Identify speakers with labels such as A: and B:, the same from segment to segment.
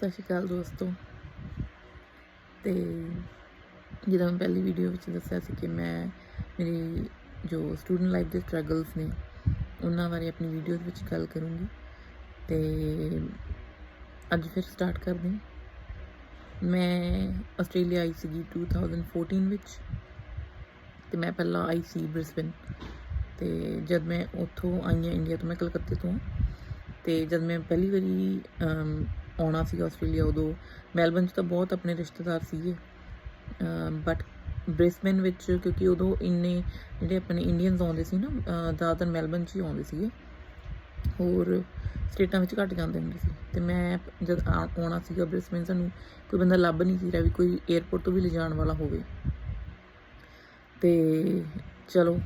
A: ਸਤਿ ਸ਼੍ਰੀ ਅਕਾਲ ਦੋਸਤੋ। ਤੇ ਜਿੱਦਾਂ ਮੈਂ ਪਹਿਲੀ ਵੀਡੀਓ ਵਿੱਚ ਦੱਸਿਆ ਸੀ ਕਿ ਮੈਂ, ਮੇਰੀ ਜੋ ਸਟੂਡੈਂਟ ਲਾਈਫ ਦੇ ਸਟਰਗਲਸ ਨੇ, ਉਹਨਾਂ ਬਾਰੇ ਆਪਣੀ ਵੀਡੀਓ ਦੇ ਵਿੱਚ ਗੱਲ ਕਰੂੰਗੀ। ਤੇ ਅੱਜ ਫਿਰ ਸਟਾਰਟ ਕਰਦੇ ਹਾਂ। ਮੈਂ ਆਸਟ੍ਰੇਲੀਆ ਆਈ ਸੀਗੀ 2014 ਵਿੱਚ, ਤੇ ਮੈਂ ਪਹਿਲਾਂ ਆਈ ਸੀ ਬ੍ਰਿਸਬਨ ਤੇ ਜਦ ਮੈਂ ਉੱਥੋਂ ਆਈ ਹਾਂ ਇੰਡੀਆ ਤੋਂ, ਮੈਂ ਕਲਕੱਤੇ ਤੋਂ ਹਾਂ। ਤੇ ਜਦ ਮੈਂ ਪਹਿਲੀ ਵਾਰੀ ਆਉਣਾ ਸੀ ਆਸਟ੍ਰੇਲੀਆ ਉਦੋਂ। ਮੈਲਬਨ 'ਚ ਤਾਂ ਬਹੁਤ ਆਪਣੇ ਰਿਸ਼ਤੇਦਾਰ ਸੀਗੇ। ਬਟ ਬ੍ਰਿਸਬਨ ਵਿੱਚ ਕਿਉਂਕਿ ਉਦੋਂ ਇੰਨੇ ਜਿਹੜੇ ਆਪਣੇ ਇੰਡੀਅਨਸ ਆਉਂਦੇ ਸੀ ਨਾ ਜ਼ਿਆਦਾਤਰ ਮੈਲਬਨ 'ਚ ਹੀ ਆਉਂਦੇ ਸੀਗੇ। ਹੋਰ ਸਟੇਟਾਂ ਵਿੱਚ ਘੱਟ ਜਾਂਦੇ ਹੁੰਦੇ ਸੀ। ਤੇ ਮੈਂ ਜਦ ਆਉਣਾ ਸੀਗਾ ਬ੍ਰਿਸਬਨ, ਸਾਨੂੰ ਕੋਈ ਬੰਦਾ ਲੱਭ ਨਹੀਂ ਸੀ ਰਿਹਾ ਵੀ ਕੋਈ 에ਅਰਪੋਰਟ ਤੋਂ ਵੀ ਲਿਜਾਣ ਵਾਲਾ ਹੋਵੇ। ਤੇ ਚਲੋ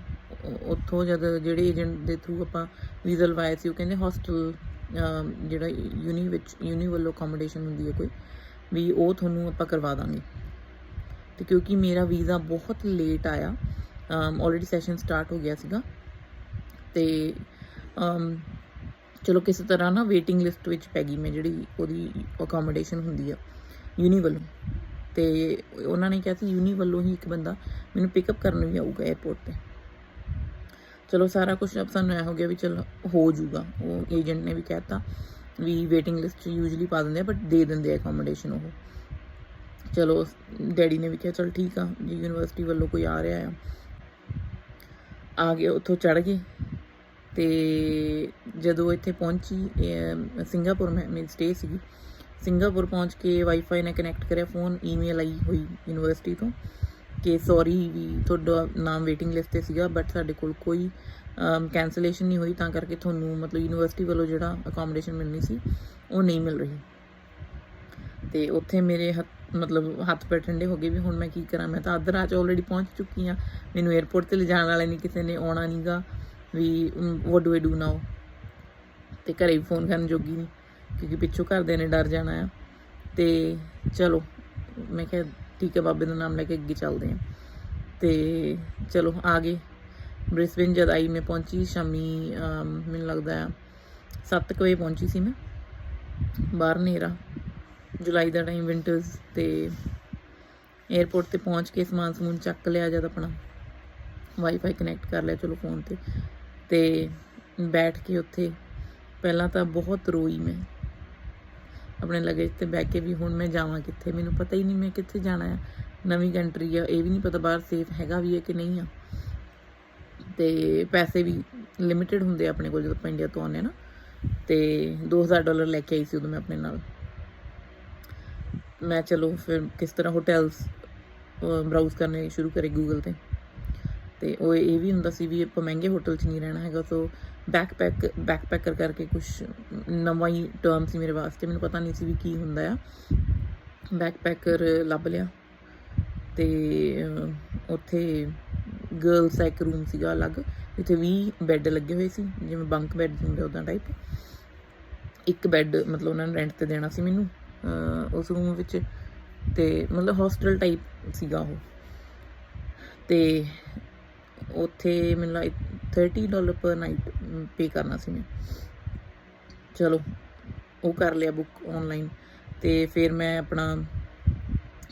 A: ਉੱਥੋਂ ਜਦ ਜਿਹੜੇ ਏਜੰਟ ਦੇ ਥਰੂ ਆਪਾਂ ਵੀਜ਼ਾ ਲਵਾਇਆ ਸੀ, ਉਹ ਕਹਿੰਦੇ ਹੋਸਟਲ ਜਿਹੜਾ ਯੂਨੀ ਵਿੱਚ, ਯੂਨੀ ਵੱਲੋਂ ਅਕੋਮੋਡੇਸ਼ਨ ਹੁੰਦੀ ਹੈ ਕੋਈ, ਵੀ ਉਹ ਤੁਹਾਨੂੰ ਆਪਾਂ ਕਰਵਾ ਦਾਂਗੇ। ਤੇ ਕਿਉਂਕਿ ਮੇਰਾ ਵੀਜ਼ਾ ਬਹੁਤ ਲੇਟ ਆਇਆ ਆਲਰੇਡੀ ਸੈਸ਼ਨ ਸਟਾਰਟ ਹੋ ਗਿਆ ਸੀਗਾ। ਤੇ ਚਲੋ ਕਿਸੇ ਤਰ੍ਹਾਂ ਨਾ ਵੇਟਿੰਗ ਲਿਸਟ ਵਿੱਚ ਪੈ ਗਈ ਮੈਂ ਜਿਹੜੀ ਉਹਦੀ ਅਕੋਮੋਡੇਸ਼ਨ ਹੁੰਦੀ ਆ, ਯੂਨੀ ਵੱਲੋਂ। ਤੇ ਉਹਨਾਂ ਨੇ ਕਿਹਾ ਸੀ ਯੂਨੀ ਵੱਲੋਂ ਹੀ ਇੱਕ ਬੰਦਾ ਮੈਨੂੰ ਪਿਕਅਪ ਕਰਨ ਵੀ ਆਊਗਾ 에ਅਰਪੋਰਟ ਤੇ। ਚਲੋ ਸਾਰਾ ਕੁਝ ਅਬ ਸਾਨੂੰ ਐ ਹੋ ਗਿਆ ਵੀ ਚਲ ਹੋ ਜੂਗਾ ਉਹ ਏਜੰਟ ਨੇ ਵੀ ਕਹਿਤਾ ਵੀ ਵੇਟਿੰਗ ਲਿਸਟ 'ਚ ਯੂਜੂਲੀ ਪਾ ਦਿੰਦੇ ਆ ਬਟ ਦੇ ਦਿੰਦੇ ਆ ਅਕੋਮੋਡੇਸ਼ਨ ਉਹ। ਚਲੋ, ਡੈਡੀ ਨੇ ਵੀ ਕਿਹਾ, ਚਲ ਠੀਕ ਆ, ਜੀ ਯੂਨੀਵਰਸਿਟੀ ਵੱਲੋਂ ਕੋਈ ਆ ਰਿਹਾ ਆ ਆ ਗਏ ਉੱਥੋਂ ਚੜ ਗਏ। ਤੇ ਜਦੋਂ ਇੱਥੇ ਪਹੁੰਚੀ ਸਿੰਗਾਪੁਰ ਮੈਂ, ਮੇਰੀ ਸਟੇ ਸੀਗੀ। ਸਿੰਗਾਪੁਰ ਪਹੁੰਚ ਕੇ ਵਾਈਫਾਈ ਨਾਲ ਕਨੈਕਟ ਕਰਿਆ ਫੋਨ ਈਮੇਲ ਆਈ ਹੋਈ ਯੂਨੀਵਰਸਿਟੀ ਤੋਂ। ਕਿ ਸੌਰੀ ਵੀ ਤੁਹਾਡਾ ਨਾਮ ਵੇਟਿੰਗ ਲਿਸਟ ਤੇ ਸੀਗਾ ਬਟ ਸਾਡੇ ਕੋਲ ਕੋਈ ਕੈਂਸਲੇਸ਼ਨ ਨਹੀਂ ਹੋਈ, ਤਾਂ ਕਰਕੇ ਤੁਹਾਨੂੰ ਮਤਲਬ ਯੂਨੀਵਰਸਿਟੀ ਵੱਲੋਂ ਜਿਹੜਾ ਅਕੋਮੋਡੇਸ਼ਨ ਮਿਲਣੀ ਸੀ, ਉਹ ਨਹੀਂ ਮਿਲ ਰਹੀ। ਤੇ ਉੱਥੇ ਮੇਰੇ ਹੱਥ, ਮਤਲਬ ਹੱਥ ਪੈਰ ਠੰਡੇ ਹੋ ਗਏ ਵੀ ਹੁਣ ਮੈਂ ਕੀ ਕਰਾਂ? ਮੈਂ ਤਾਂ ਅੱਧ ਰਾਤ ਆਲਰੇਡੀ ਪਹੁੰਚ ਚੁੱਕੀ ਆ ਮੈਨੂੰ 에ਅਰਪੋਰਟ ਤੇ ਲਿਜਾਣ ਵਾਲੇ ਨਹੀਂ ਕਿਸੇ ਨੇ ਆਉਣਾ ਨਹੀਂਗਾ ਵੀ what do I do now ਤੇ ਘਰੇ ਵੀ ਫੋਨ ਕਰਨ ਜੋਗੀ ਨਹੀਂ, ਕਿਉਂਕਿ ਪਿੱਛੋਂ ਘਰਦਿਆਂ ਨੇ ਡਰ ਜਾਣਾ ਆ। ਤੇ ਚਲੋ, ਮੈਂ ਕਿਹਾ ਠੀਕ ਹੈ, ਬਾਬੇ ਦਾ ਨਾਮ ਲੈ ਕੇ ਅੱਗੇ ਚੱਲਦੇ ਆ ਤੇ ਚਲੋ, ਆ ਗਏ। ਬ੍ਰਿਸਬਨ ਜਦ ਆਈ, ਮੈਂ ਪਹੁੰਚੀ ਸ਼ਾਮੀ ਮੈਨੂੰ ਲੱਗਦਾ ਆ 7 ਵਜੇ ਪਹੁੰਚੀ ਸੀ ਮੈਂ। ਬਾਹਰ ਹਨੇਰਾ, ਜੁਲਾਈ ਦਾ ਟਾਈਮ ਵਿੰਟਰਸ ਤੇ 에ਅਰਪੋਰਟ ਤੇ ਪਹੁੰਚ ਕੇ ਸਮਾਨ ਸਮੂਨ ਚੱਕ ਲਿਆ, ਜਦ ਆਪਣਾ ਵਾਈਫਾਈ ਕਨੈਕਟ ਕਰ ਲਿਆ, ਚਲੋ ਫੋਨ ਤੇ। ਤੇ ਬੈਠ ਕੇ ਉੱਥੇ, ਪਹਿਲਾਂ ਤਾਂ ਬਹੁਤ ਰੋਈ ਮੈਂ। ਆਪਣੇ ਲਗੇਜ ਤੇ ਬਹਿ ਕੇ ਵੀ ਹੁਣ ਮੈਂ ਜਾਵਾਂ ਕਿੱਥੇ? ਮੈਨੂੰ ਪਤਾ ਹੀ ਨਹੀਂ ਮੈਂ ਕਿੱਥੇ ਜਾਣਾ ਹੈ। ਨਵੀਂ ਕੰਟਰੀ ਆ, ਇਹ ਵੀ ਨਹੀਂ ਪਤਾ ਬਾਹਰ ਸੇਫ ਹੈਗਾ ਵੀ ਹੈ ਕਿ ਨਹੀਂ ਆ। ਤੇ ਪੈਸੇ ਵੀ ਲਿਮਿਟਿਡ ਹੁੰਦੇ ਆਪਣੇ ਕੋਲ ਜਦੋਂ ਆਪਾਂ ਇੰਡੀਆ ਤੋਂ ਆਉਂਦੇ ਆ ਨਾ। ਤੇ 2000 ਡਾਲਰ ਲੈ ਕੇ ਆਈ ਸੀ ਉਦੋਂ ਮੈਂ ਆਪਣੇ ਨਾਲ। ਮੈਂ ਚਲੋ ਫਿਰ ਕਿਸ ਤਰ੍ਹਾਂ ਹੋਟਲਸ ਬਰਾਊਜ਼ ਕਰਨੇ ਸ਼ੁਰੂ ਕਰੇ ਗੂਗਲ ਤੇ। ਤੇ ਉਹ ਇਹ ਵੀ ਹੁੰਦਾ ਸੀ ਵੀ ਆਪਾਂ ਮਹਿੰਗੇ ਹੋਟਲ 'ਚ ਨਹੀਂ ਰਹਿਣਾ ਹੈਗਾ ਸੋ ਬੈਕਪੈਕ ਬੈਕਪੈਕਰ ਕਰਕੇ ਕੁਝ ਨਵਾਂ ਹੀ ਟਰਮ ਸੀ ਮੇਰੇ ਵਾਸਤੇ, ਮੈਨੂੰ ਪਤਾ ਨਹੀਂ ਸੀ ਵੀ ਕੀ ਹੁੰਦਾ ਆ। ਬੈਕਪੈਕਰ ਲੱਭ ਲਿਆ ਤੇ ਉੱਥੇ ਗਰਲਸ ਦਾ ਇੱਕ ਰੂਮ ਸੀਗਾ ਅਲੱਗ, ਜਿੱਥੇ 20 ਬੈੱਡ ਲੱਗੇ ਹੋਏ ਸੀ, ਜਿਵੇਂ ਬੰਕ ਬੈੱਡ ਹੁੰਦੇ ਉਦਾਂ ਟਾਈਪ ਇੱਕ ਬੈੱਡ ਮਤਲਬ ਉਹਨਾਂ ਨੇ ਰੈਂਟ ਤੇ ਦੇਣਾ ਸੀ ਮੈਨੂੰ ਉਸ ਰੂਮ ਵਿੱਚ ਤੇ ਮਤਲਬ ਹੋਸਟਲ ਟਾਈਪ ਸੀਗਾ ਉਹ। ਤੇ ਉੱਥੇ ਮੈਨੂੰ ਲੱਗ 30 ਡਾਲਰ ਪਰ ਨਾਈਟ ਪੇ ਕਰਨਾ ਸੀ ਮੈਂ। ਚਲੋ, ਉਹ ਕਰ ਲਿਆ ਬੁੱਕ ਆਨਲਾਈਨ ਤੇ ਫਿਰ ਮੈਂ ਆਪਣਾ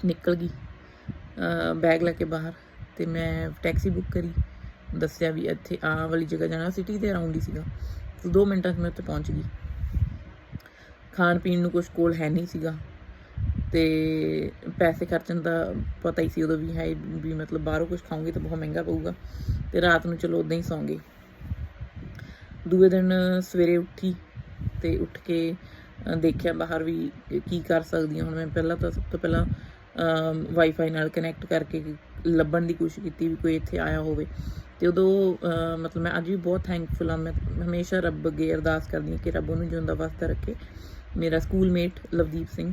A: ਨਿਕਲ ਗਈ ਬੈਗ ਲੈ ਕੇ ਬਾਹਰ ਤੇ ਮੈਂ ਟੈਕਸੀ ਬੁੱਕ ਕਰੀ। ਦੱਸਿਆ ਵੀ ਇੱਥੇ ਆ ਵਾਲੀ ਜਗ੍ਹਾ ਜਾਣਾ ਸਿਟੀ ਦੇ ਅਰਾਊਂਡ ਹੀ ਸੀਗਾ। ਤੇ 2 ਮਿੰਟਾਂ 'ਚ ਮੈਂ ਉੱਥੇ ਪਹੁੰਚ ਗਈ। ਖਾਣ ਪੀਣ ਨੂੰ ਕੁਝ ਕੋਲ ਹੈ ਨਹੀਂ ਸੀਗਾ। ਤੇ ਪੈਸੇ ਖਰਚਣ ਦਾ ਪਤਾ ਹੀ ਸੀ ਉਦੋਂ ਵੀ ਹੈ ਵੀ ਮਤਲਬ ਬਾਹਰੋਂ ਕੁਝ ਖਾਉਂਗੇ ਤਾਂ ਬਹੁਤ ਮਹਿੰਗਾ ਪਊਗਾ ਤੇ ਰਾਤ ਨੂੰ ਚਲੋ ਉਦਾਂ ਹੀ ਸੌਂਗੇ। ਦੂਏ ਦਿਨ ਸਵੇਰੇ ਉੱਠੀ ਤੇ ਉੱਠ ਕੇ ਦੇਖਿਆ ਬਾਹਰ ਵੀ ਕੀ ਕਰ ਸਕਦੀ ਹਾਂ ਹੁਣ ਮੈਂ ਪਹਿਲਾਂ ਤਾਂ ਸਭ ਤੋਂ ਪਹਿਲਾਂ ਵਾਈਫਾਈ ਨਾਲ ਕਨੈਕਟ ਕਰਕੇ ਲੱਭਣ ਦੀ ਕੋਸ਼ਿਸ਼ ਕੀਤੀ ਵੀ ਕੋਈ ਇੱਥੇ ਆਇਆ ਹੋਵੇ। ਤੇ ਉਦੋਂ ਮਤਲਬ ਮੈਂ ਅੱਜ ਵੀ ਬਹੁਤ ਥੈਂਕਫੁਲ ਹਾਂ। ਮੈਂ ਹਮੇਸ਼ਾ ਰੱਬ ਅੱਗੇ ਅਰਦਾਸ ਕਰਦੀ ਹਾਂ ਕਿ ਰੱਬ ਉਹਨੂੰ ਜਿਉਂਦਾ ਵਸਦਾ ਰੱਖੇ। ਮੇਰਾ ਸਕੂਲਮੇਟ ਲਵਦੀਪ ਸਿੰਘ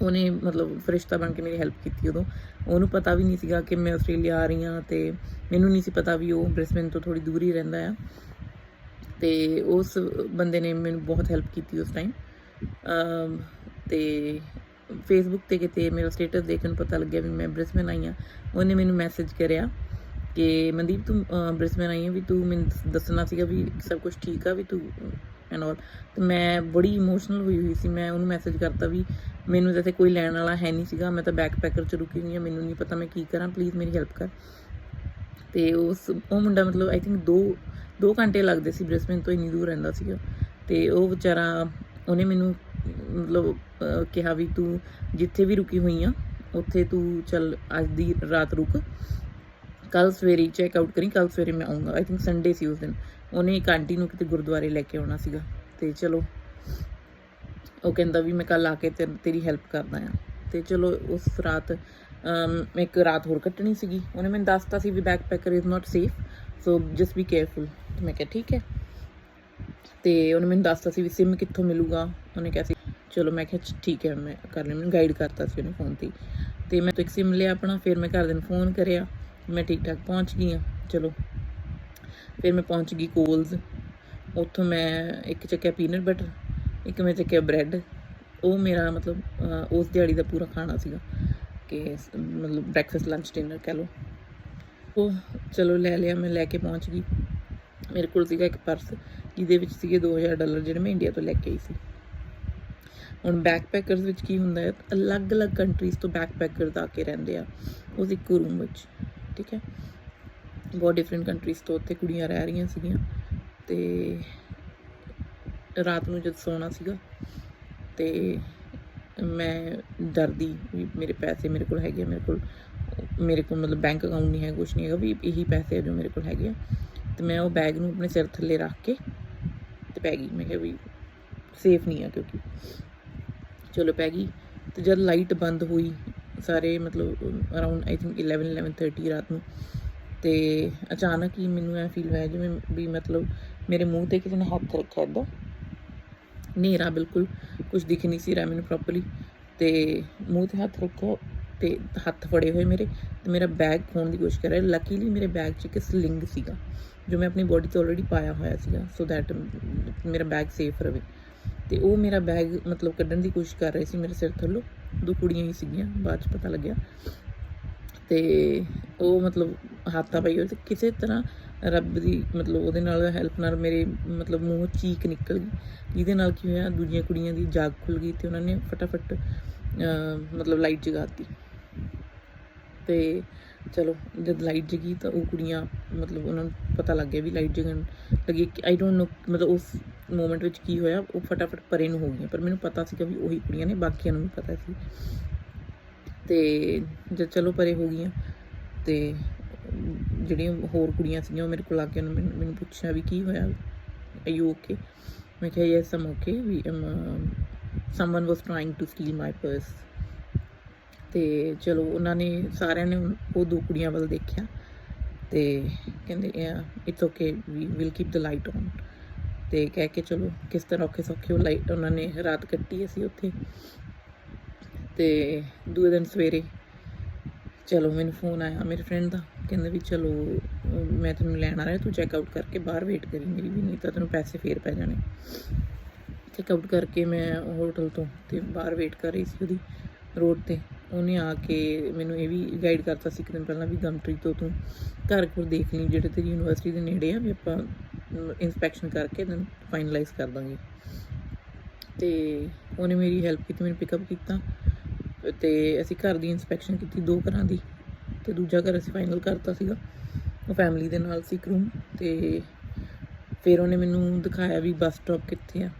A: ਉਹਨੇ ਮਤਲਬ ਫਰਿਸ਼ਤਾ ਬਣ ਕੇ ਮੇਰੀ ਹੈਲਪ ਕੀਤੀ ਉਦੋਂ। ਉਹਨੂੰ ਪਤਾ ਵੀ ਨਹੀਂ ਸੀਗਾ ਕਿ ਮੈਂ ਆਸਟ੍ਰੇਲੀਆ ਆ ਰਹੀ ਹਾਂ ਤੇ ਮੈਨੂੰ ਨਹੀਂ ਸੀ ਪਤਾ ਵੀ ਉਹ ਬ੍ਰਿਸਬਨ ਤੋਂ ਥੋੜੀ ਦੂਰ ਹੀ ਰਹਿੰਦਾ ਆ। ਤੇ ਉਸ ਬੰਦੇ ਨੇ ਮੈਨੂੰ ਬਹੁਤ ਹੈਲਪ ਕੀਤੀ ਉਸ ਟਾਈਮ ਤੇ ਫੇਸਬੁੱਕ ਤੇ ਕਿਤੇ ਮੇਰਾ ਸਟੇਟਸ ਦੇਖਣ ਨੂੰ ਪਤਾ ਲੱਗਿਆ ਵੀ ਮੈਂ ਬ੍ਰਿਸਬਨ ਆਈ ਹਾਂ। ਉਹਨੇ ਮੈਨੂੰ ਮੈਸੇਜ ਕਰਿਆ ਕਿ, ਮਨਦੀਪ, ਤੂੰ ਬ੍ਰਿਸਬਨ ਆਈ ਹੈ ਵੀ ਤੂੰ ਮੈਨੂੰ ਦੱਸਣਾ ਸੀਗਾ ਵੀ ਸਭ ਕੁਝ ਠੀਕ ਆ, ਵੀ ਤੂੰ ਐਂਡ ਆਲ ਤੇ ਮੈਂ ਬੜੀ ਇਮੋਸ਼ਨਲ ਹੋਈ ਹੋਈ ਸੀ। ਮੈਂ ਉਹਨੂੰ ਮੈਸੇਜ ਕਰਤਾ ਵੀ ਮੈਨੂੰ ਤਾਂ ਇੱਥੇ ਕੋਈ ਲੈਣ ਵਾਲਾ ਹੈ ਨਹੀਂ ਸੀਗਾ। ਮੈਂ ਤਾਂ ਬੈਕਪੈਕਰ 'ਚ ਰੁਕੀ ਹੋਈ ਹਾਂ। ਮੈਨੂੰ ਨਹੀਂ ਪਤਾ ਮੈਂ ਕੀ ਕਰਾਂ। ਪਲੀਜ਼ ਮੇਰੀ ਹੈਲਪ ਕਰ। ਤੇ ਉਸ, ਉਹ ਮੁੰਡਾ ਮਤਲਬ ਆਈ ਥਿੰਕ 2 2 ਘੰਟੇ ਲੱਗਦੇ ਸੀ ਬ੍ਰਿਸਬੇਨ ਤੋਂ ਇੰਨੀ ਦੂਰ ਰਹਿੰਦਾ ਸੀਗਾ। ਤੇ ਉਹ ਵਿਚਾਰਾ, ਉਹਨੇ ਮੈਨੂੰ ਮਤਲਬ ਕਿਹਾ ਵੀ ਤੂੰ ਜਿੱਥੇ ਵੀ ਰੁਕੀ ਹੋਈ ਆ ਉੱਥੇ ਤੂੰ ਚੱਲ ਅੱਜ ਦੀ ਰਾਤ ਰੁਕ। ਕੱਲ ਸਵੇਰੇ ਚੈੱਕ ਆਊਟ ਕਰੀ। ਕੱਲ ਸਵੇਰੇ ਮੈਂ ਆਉਂਗਾ ਆਈ ਥਿੰਕ ਸੰਡੇ ਸੀ ਉਸ ਦਿਨ। ਉਹਨੇ ਇੱਕ ਆਂਟੀ ਨੂੰ ਕਿਤੇ ਗੁਰਦੁਆਰੇ ਲੈ ਕੇ ਆਉਣਾ ਸੀਗਾ ਤੇ ਚਲੋ ਉਹ ਕਹਿੰਦਾ ਵੀ ਮੈਂ ਕੱਲ ਆ ਕੇ ਤੇ- ਤੇਰੀ ਹੈਲਪ ਕਰਦਾ ਆ ਤੇ ਚਲੋ ਉਸ ਰਾਤ ਮੈਂ ਇੱਕ ਰਾਤ ਹੋਰ ਕੱਟਣੀ ਸੀਗੀ। ਉਹਨੇ ਮੈਨੂੰ ਦੱਸਤਾ ਸੀ ਵੀ backpacker is not safe so just be careful ਤੇ ਮੈਂ ਕਿਹਾ, ਠੀਕ ਹੈ। ਤੇ ਉਹਨੇ ਮੈਨੂੰ ਦੱਸਤਾ ਸੀ ਵੀ ਸਿਮ ਕਿੱਥੋਂ ਮਿਲੂਗਾ। ਉਹਨੇ ਕਿਹਾ ਸੀ, ਚਲੋ ਮੈਂ ਕਿਹਾ ਠੀਕ ਹੈ, ਮੈਂ ਕਰ ਲਿਆ ਮੈਨੂੰ ਗਾਈਡ ਕਰਤਾ ਸੀ ਉਹਨੇ ਫੋਨ ਤੇ। ਹੀ। ਤੇ ਮੈਂ ਤੋਂ ਇੱਕ ਸਿਮ ਲਿਆ ਆਪਣਾ, ਫਿਰ ਮੈਂ ਘਰਦਿਆਂ ਨੂੰ ਫੋਨ ਕਰਿਆ। ਮੈਂ ਠੀਕ ਠਾਕ ਪਹੁੰਚ ਗਈ ਹਾਂ। ਚਲੋ। ਫਿਰ ਮੈਂ ਪਹੁੰਚ ਗਈ ਕੋਲਸ ਉੱਥੋਂ ਮੈਂ ਇੱਕ ਚੱਕਿਆ ਪੀਨਟ ਬਟਰ ਇੱਕ ਮੈਂ ਚੱਕਿਆ ਬ੍ਰੈਡ ਉਹ ਮੇਰਾ ਮਤਲਬ ਉਸ ਦਿਹਾੜੀ ਦਾ ਪੂਰਾ ਖਾਣਾ ਸੀਗਾ ਕਿ ਮਤਲਬ ਬ੍ਰੈਕਫਾਸਟ ਲੰਚ ਡਿਨਰ ਕਹਿ ਲਓ। ਉਹ ਚਲੋ ਲੈ ਲਿਆ, ਮੈਂ ਲੈ ਕੇ ਪਹੁੰਚ ਗਈ। ਮੇਰੇ ਕੋਲ ਸੀਗਾ ਇੱਕ ਪਰਸ ਜਿਹਦੇ ਵਿੱਚ ਸੀਗੇ 2000 ਡਾਲਰ ਜਿਹੜੇ ਮੈਂ ਇੰਡੀਆ ਤੋਂ ਲੈ ਕੇ ਆਈ ਸੀ। ਹੁਣ ਬੈਕਪੈਕਰਸ ਵਿੱਚ ਕੀ ਹੁੰਦਾ ਹੈ, ਅਲੱਗ-ਅਲੱਗ ਕੰਟਰੀਜ਼ ਤੋਂ ਬੈਕਪੈਕਰਸ ਆ ਕੇ ਰਹਿੰਦੇ ਆ। ਉਸ ਇੱਕ ਰੂਮ ਵਿੱਚ, ਠੀਕ ਹੈ? ਬਹੁਤ ਡਿਫਰੈਂਟ ਕੰਟਰੀਜ਼ ਤੋਂ ਉੱਥੇ ਕੁੜੀਆਂ ਰਹਿ ਰਹੀਆਂ ਸੀਗੀਆਂ ਤੇ ਰਾਤ ਨੂੰ ਜਦ ਸੌਣਾ ਸੀਗਾ ਤੇ ਮੈਂ ਡਰਦੀ ਵੀ ਮੇਰੇ ਪੈਸੇ ਮੇਰੇ ਕੋਲ ਹੈਗੇ ਆ, ਮੇਰੇ ਕੋਲ ਮੇਰੇ ਕੋਲ ਮਤਲਬ ਬੈਂਕ ਅਕਾਊਂਟ ਨਹੀਂ ਹੈ ਕੁਝ ਨਹੀਂ ਹੈਗਾ ਵੀ ਇਹੀ ਪੈਸੇ ਆ ਜੋ ਮੇਰੇ ਕੋਲ ਹੈਗੇ ਆ। ਤੇ ਮੈਂ ਉਹ ਬੈਗ ਨੂੰ ਆਪਣੇ ਸਿਰ ਥੱਲੇ ਰੱਖ ਕੇ ਤੇ ਪੈ ਗਈ। ਮੈਂ ਕਿਹਾ ਵੀ ਸੇਫ ਨਹੀਂ ਆ ਕਿਉਂਕਿ। ਚਲੋ ਪੈ ਗਈ ਤੇ ਜਦ ਲਾਈਟ ਬੰਦ ਹੋਈ ਸਾਰੇ ਮਤਲਬ ਅਰਾਊਂਡ ਆਈ ਥਿੰਕ 11 11:30 ਰਾਤ ਨੂੰ ਤੇ ਅਚਾਨਕ ਹੀ ਮੈਨੂੰ ਐ ਫੀਲ ਹੋਇਆ ਜਿਵੇਂ ਵੀ ਮਤਲਬ ਮੇਰੇ ਮੂੰਹ ਤੇ ਕਿਸੇ ਨੇ ਹੱਥ ਰੱਖਿਆ ਏਦਾਂ। ਹਨੇਰਾ ਬਿਲਕੁਲ ਕੁਝ ਦਿਖ ਨਹੀਂ ਸੀ ਰਿਹਾ ਮੈਨੂੰ ਪ੍ਰੋਪਰਲੀ ਤੇ ਮੂੰਹ ਤੇ ਹੱਥ ਰੱਖੋ ਤੇ ਹੱਥ ਫੜੇ ਹੋਏ ਮੇਰੇ ਤੇ ਮੇਰਾ ਬੈਗ ਖੋਣ ਦੀ ਕੋਸ਼ਿਸ਼ ਕਰ ਰਿਹਾ। ਲੱਕੀਲੀ ਮੇਰੇ ਬੈਗ 'ਚ ਇੱਕ ਸਲਿੰਗ ਸੀਗਾ, ਜੋ ਮੈਂ ਆਪਣੀ ਬੋਡੀ ਤੇ ਆਲਰੇਡੀ ਪਾਇਆ ਹੋਇਆ ਸੀਗਾ ਸੋ ਦੈਟ ਮੇਰਾ ਬੈਗ ਸੇਫ ਰਵੇ। ਤੇ ਉਹ ਮੇਰਾ ਬੈਗ ਮਤਲਬ ਕੱਢਣ ਦੀ ਕੋਸ਼ਿਸ਼ ਕਰ ਰਹੇ ਸੀ ਮੇਰੇ ਸਿਰ ਥੱਲੋਂ। ਦੋ ਕੁੜੀਆਂ ਹੀ ਸੀਗੀਆਂ, ਬਾਅਦ 'ਚ ਪਤਾ ਲੱਗਿਆ। ਤੇ ਉਹ ਮਤਲਬ ਹੱਥਾਂ ਪਾਈ ਹੋਈ ਕਿਸੇ ਤਰ੍ਹਾਂ ਰੱਬ ਦੀ ਮਤਲਬ ਉਹਦੇ ਨਾਲ ਹੈਲਪ ਨਾਲ ਮੇਰੇ ਮਤਲਬ ਮੂੰਹ ਚੀਕ ਨਿਕਲ ਗਈ। ਜਿਹਦੇ ਨਾਲ ਕੀ ਹੋਇਆ, ਦੂਜੀਆਂ ਕੁੜੀਆਂ ਦੀ ਜਾਗ ਖੁੱਲ ਗਈ ਤੇ ਉਹਨਾਂ ਨੇ ਫਟਾਫਟ ਮਤਲਬ ਲਾਈਟ ਜਗਾਤੀ। ਤੇ ਚਲੋ, ਜਦ ਲਾਈਟ ਜਗੀ ਤਾਂ ਉਹ ਕੁੜੀਆਂ ਮਤਲਬ ਉਹਨਾਂ ਨੂੰ ਪਤਾ ਲੱਗ ਗਿਆ ਵੀ ਲਾਈਟ ਜਗਣ ਲੱਗੀ। ਆਈ ਡੋਨਟ ਨੋ ਮਤਲਬ ਉਸ ਮੂਮੈਂਟ ਵਿੱਚ ਕੀ ਹੋਇਆ, ਉਹ ਫਟਾਫਟ ਪਰੇ ਨੂੰ ਹੋ ਗਈਆਂ। ਪਰ ਮੈਨੂੰ ਪਤਾ ਸੀਗਾ ਵੀ ਉਹੀ ਕੁੜੀਆਂ ਨੇ, ਬਾਕੀਆਂ ਨੂੰ ਵੀ ਪਤਾ ਸੀ। ਤੇ ਜਦ ਚਲੋ ਪਰੇ ਹੋ ਗਈਆਂ ਤੇ ਜਿਹੜੀਆਂ ਹੋਰ ਕੁੜੀਆਂ ਸੀਗੀਆਂ ਉਹ ਮੇਰੇ ਕੋਲ ਆ ਕੇ ਉਹਨਾਂ ਮੈਨੂੰ ਪੁੱਛਿਆ ਵੀ ਕੀ ਹੋਇਆ? ਆਰ ਯੂ ਓਕੇ ਮੈਂ ਕਿਹਾ yes Aam okay we someone was trying to steal my purse ਤੇ ਚਲੋ ਉਹਨਾਂ ਨੇ ਸਾਰਿਆਂ ਨੇ ਉਹ ਦੋ ਕੁੜੀਆਂ ਵੱਲ ਦੇਖਿਆ ਤੇ ਕਹਿੰਦੇ it's okay we will keep the light on ਤੇ ਕਹਿ ਕੇ ਚਲੋ ਕਿਸ ਤਰ੍ਹਾਂ ਔਖੇ ਸੌਖੇ ਉਹ ਲਾਈਟ ਉਹਨਾਂ ਨੇ ਰਾਤ ਕੱਟੀ ਅਸੀਂ ਉੱਥੇ। ਤੇ ਦੂਏ ਦਿਨ ਸਵੇਰੇ ਚਲੋ ਮੈਨੂੰ ਫੋਨ ਆਇਆ ਮੇਰੇ ਫਰੈਂਡ ਦਾ, ਕਹਿੰਦਾ ਵੀ ਚਲੋ, ਮੈਂ ਤੈਨੂੰ ਲੈਣ ਆ ਰਿਹਾ ਤੂੰ ਚੈੱਕ ਆਊਟ ਕਰਕੇ ਬਾਹਰ ਵੇਟ ਕਰੀ ਮੇਰੀ ਵੀ, ਨਹੀਂ ਤਾਂ ਤੈਨੂੰ ਪੈਸੇ ਫੇਰ ਪੈ ਜਾਣੇ। ਚੈੱਕ ਆਊਟ ਕਰਕੇ ਮੈਂ ਹੋਟਲ ਤੋਂ ਤੇ ਬਾਹਰ ਵੇਟ ਕਰ ਰਹੀ ਸੀ ਉਹਦੀ ਰੋਡ ਤੇ, ਉਹਨੇ ਆ ਕੇ ਮੈਨੂੰ ਇਹ ਵੀ ਗਾਈਡ ਕਰਤਾ ਸੀ ਇੱਕ ਦਿਨ ਪਹਿਲਾਂ ਵੀ ਗਮਟਰੀ ਤੋਂ ਤੂੰ ਘਰ ਕੋਲ ਦੇਖ ਲਈ, ਜਿਹੜੇ ਤੇਰੀ ਯੂਨੀਵਰਸਿਟੀ ਦੇ ਨੇੜੇ ਆ, ਵੀ ਆਪਾਂ ਇਨਸਪੈਕਸ਼ਨ ਕਰਕੇ ਤੈਨੂੰ ਫਾਈਨਲਾਈਜ਼ ਕਰ ਦਾਂਗੇ। ਤੇ ਉਹਨੇ ਮੇਰੀ ਹੈਲਪ ਕੀਤੀ, ਮੈਨੂੰ ਪਿਕਅਪ ਕੀਤਾ। ਤੇ ਅਸੀਂ ਘਰ ਦੀ ਇਨਸਪੈਕਸ਼ਨ ਕੀਤੀ ਦੋ ਘਰਾਂ ਦੀ ਤੇ ਦੂਜਾ ਘਰ ਅਸੀਂ ਫਾਈਨਲ ਕਰਤਾ ਸੀਗਾ। ਉਹ ਫੈਮਿਲੀ ਦੇ ਨਾਲ ਸੀ ਇੱਕ ਰੂਮ ਤੇ ਫਿਰ ਉਹਨੇ ਮੈਨੂੰ ਦਿਖਾਇਆ ਵੀ ਬੱਸ ਸਟਾਪ ਕਿੱਥੇ ਆ।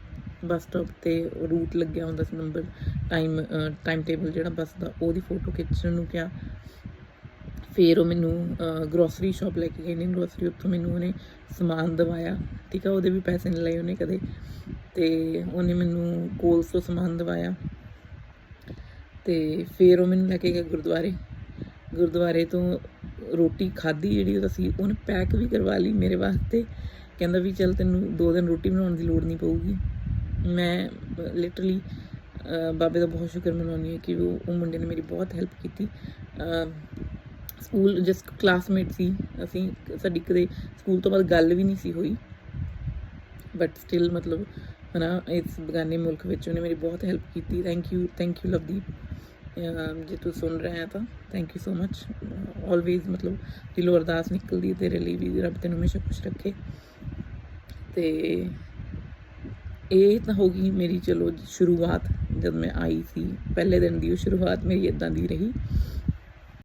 A: ਬੱਸ ਸਟਾਪ ਤੇ ਰੂਟ ਲੱਗਿਆ ਹੁੰਦਾ ਸੀ ਨੰਬਰ ਟਾਈਮ ਟਾਈਮ ਟੇਬਲ ਜਿਹੜਾ ਬੱਸ ਦਾ, ਉਹਦੀ ਫੋਟੋ ਖਿੱਚਣ ਨੂੰ ਕਿਹਾ। ਫਿਰ ਉਹ ਮੈਨੂੰ ਗਰੋਸਰੀ ਸ਼ਾਪ ਲੈ ਕੇ ਗਏ ਨੇ ਗਰੋਸਰੀ ਉੱਥੋਂ ਮੈਨੂੰ ਉਹਨੇ ਸਮਾਨ ਦਵਾਇਆ। ਠੀਕ ਆ, ਉਹਦੇ ਵੀ ਪੈਸੇ ਨਹੀਂ ਲਏ ਉਹਨੇ ਕਦੇ। ਤੇ ਉਹਨੇ ਮੈਨੂੰ ਕੋਲਸ ਤੋਂ ਸਮਾਨ ਦਵਾਇਆ। ਤੇ ਫਿਰ ਉਹ ਮੈਨੂੰ ਲੈ ਕੇ ਗਿਆ ਗੁਰਦੁਆਰੇ। ਗੁਰਦੁਆਰੇ ਤੋਂ ਰੋਟੀ ਖਾਧੀ ਜਿਹੜੀ ਉਹ ਸੀ, ਉਹਨੇ ਪੈਕ ਵੀ ਕਰਵਾ ਲਈ ਮੇਰੇ ਵਾਸਤੇ। ਕਹਿੰਦਾ ਵੀ ਚੱਲ ਤੈਨੂੰ ਦੋ ਦਿਨ ਰੋਟੀ ਬਣਾਉਣ ਦੀ ਲੋੜ ਨਹੀਂ ਪਊਗੀ। ਮੈਂ ਲਿਟਰਲੀ ਬਾਬੇ ਦਾ ਬਹੁਤ ਸ਼ੁਕਰ ਮਨਾਉਂਦੀ ਹਾਂ ਕਿ ਉਹ ਉਹ ਮੁੰਡੇ ਨੇ ਮੇਰੀ ਬਹੁਤ ਹੈਲਪ ਕੀਤੀ। ਸਕੂਲ ਜਸਟ ਕਲਾਸਮੇਟ ਸੀ। ਅਸੀਂ ਸਾਡੀ ਕਦੇ ਸਕੂਲ ਤੋਂ ਬਾਅਦ ਗੱਲ ਵੀ ਨਹੀਂ ਸੀ ਹੋਈ। ਬਟ ਸਟਿਲ ਮਤਲਬ ਹਨਾ, ਇਸ ਬਗਾਨੇ ਮੁਲਕ ਵਿੱਚ ਉਹਨੇ ਮੇਰੀ ਬਹੁਤ ਹੈਲਪ ਕੀਤੀ। Thank you thank you Lovedeep. ਜੇ ਤੂੰ ਸੁਣ ਰਿਹਾ ਹੈ ਤਾਂ thank you so much always ਮਤਲਬ ਦਿਲੋਂ ਅਰਦਾਸ ਨਿਕਲਦੀ ਤੇਰੇ ਲਈ ਵੀ ਰੱਬ ਤੈਨੂੰ ਹਮੇਸ਼ਾ ਖੁਸ਼ ਰੱਖੇ। ਤੇ ਇਹ ਤਾਂ ਹੋ ਗਈ ਮੇਰੀ, ਚਲੋ, ਸ਼ੁਰੂਆਤ ਜਦ ਮੈਂ ਆਈ ਸੀ। ਪਹਿਲੇ ਦਿਨ ਦੀ ਉਹ ਸ਼ੁਰੂਆਤ ਮੇਰੀ ਇਦਾਂ ਦੀ ਰਹੀ।